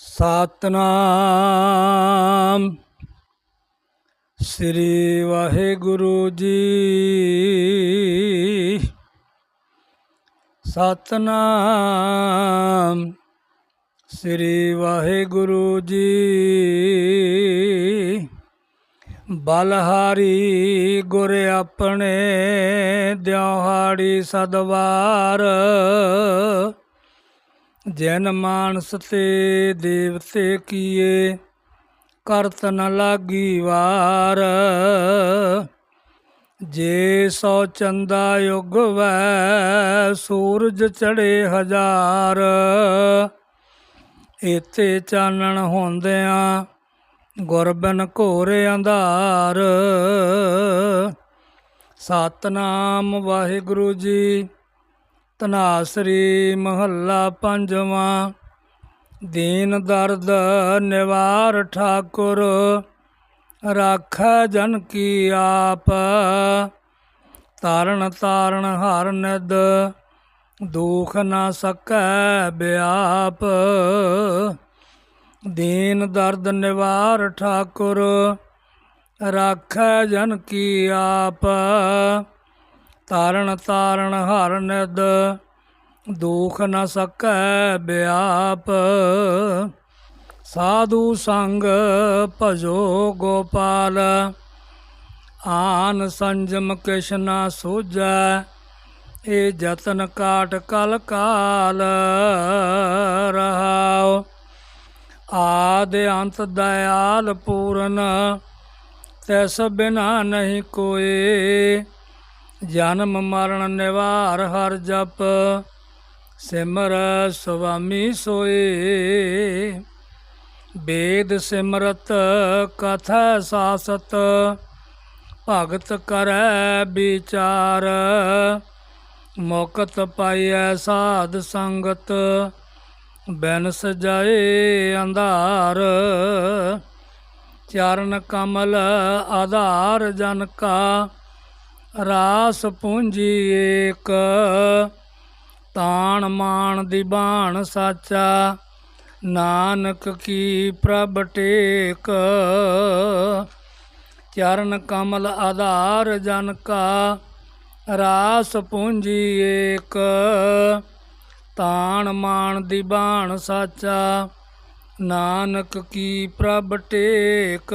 ਸਤਨਾਮ। ਸ੍ਰੀ ਵਾਹਿਗੁਰੂ ਜੀ। ਸਤਨਾਮ। ਸ੍ਰੀ ਵਾਹਿਗੁਰੂ ਜੀ। ਬਲਹਾਰੀ ਗੁਰ ਆਪਣੇ ਦਿਹਾੜੀ ਸਦਵਾਰ। ਜਨ ਮਾਨਸ ਤੇ ਦੇਵਤੇ ਕੀਏ ਕਰਤ ਨ ਲਾਗੀ ਵਾਰ। ਜੇ ਸੋ ਚੰਦਾ ਯੁਗ ਵੈ ਸੂਰਜ ਚੜੇ ਹਜ਼ਾਰ। ਇਥੇ ਚਾਨਣ ਹੁੰਦਿਆਂ ਗੁਰਬਨ ਘੋਰੇ ਅੰਧਾਰ। ਸਤਨਾਮ ਵਾਹਿਗੁਰੂ ਜੀ ਤਨਾਸਰੀ ਮਹੱਲਾ ਪੰਜਵਾਂ। ਦੀਨ ਦਰਦ ਨਿਵਾਰ ਠਾਕੁਰ, ਰਾਖੈ ਜਨ ਕੀ ਆਪ। ਤਾਰਨ ਤਾਰਨ ਹਰ ਨਿਦ ਦੁਖ ਨਾ ਸਕੈ ਬਿਆਪ। ਦੀਨ ਦਰਦ ਨਿਵਾਰ ਠਾਕੁਰ, ਰਾਖੈ ਜਨ ਕੀ ਆਪ। ਤਾਰਨ ਤਾਰਨ ਹਰ ਨਿਦ, ਦੁਖ ਨ ਸਕੈ ਬਿਆਪ। ਸਾਧੂ ਸੰਗ ਭਜੋ ਗੋਪਾਲ, ਆਨ ਸੰਜਮ ਕਿਛ ਨ ਸੂਝੈ, ਇਹ ਜਤਨ ਕਾਟ ਕਲ ਕਾਲ ਰਹਾਉ। ਆਦ ਅੰਤ ਦਇਆਲ ਪੂਰਨ, ਤਿਸ ਬਿਨਾ ਨਹੀਂ ਕੋਏ ਜਨਮ ਮਰਨ ਨਿਵਾਰ ਹਰ ਜਪ, ਸਿਮਰ ਸੁਆਮੀ ਸੋਏ। ਵੇਦ ਸਿਮਰਤ ਕਥਾ ਸਾਸਤ, ਭਗਤ ਕਰੈ ਵਿਚਾਰ। ਮੁਕਤ ਪਾਈਐ ਸਾਧ ਸੰਗਤ ਬੈਨ ਜਾਏ ਅੰਧਾਰ। ਚਰਨ ਕਮਲ ਆਧਾਰ ਜਨ ਕਾ ਰਾਸ ਪੂੰਜੀ ਏਕ, ਤਾਣ ਮਾਣ ਦੀ ਬਾਣ ਸਾਚਾ, ਨਾਨਕ ਕੀ ਪ੍ਰਭ ਟੇਕ। ਚਰਨ ਕਮਲ ਆਧਾਰ ਜਨ ਕਾ, ਰਾਸ ਪੂੰਜੀ ਏਕ, ਤਾਣ ਮਾਣ ਦੀ ਬਾਣ ਸਾਚਾ, ਨਾਨਕ ਕੀ ਪ੍ਰਭ ਟੇਕ।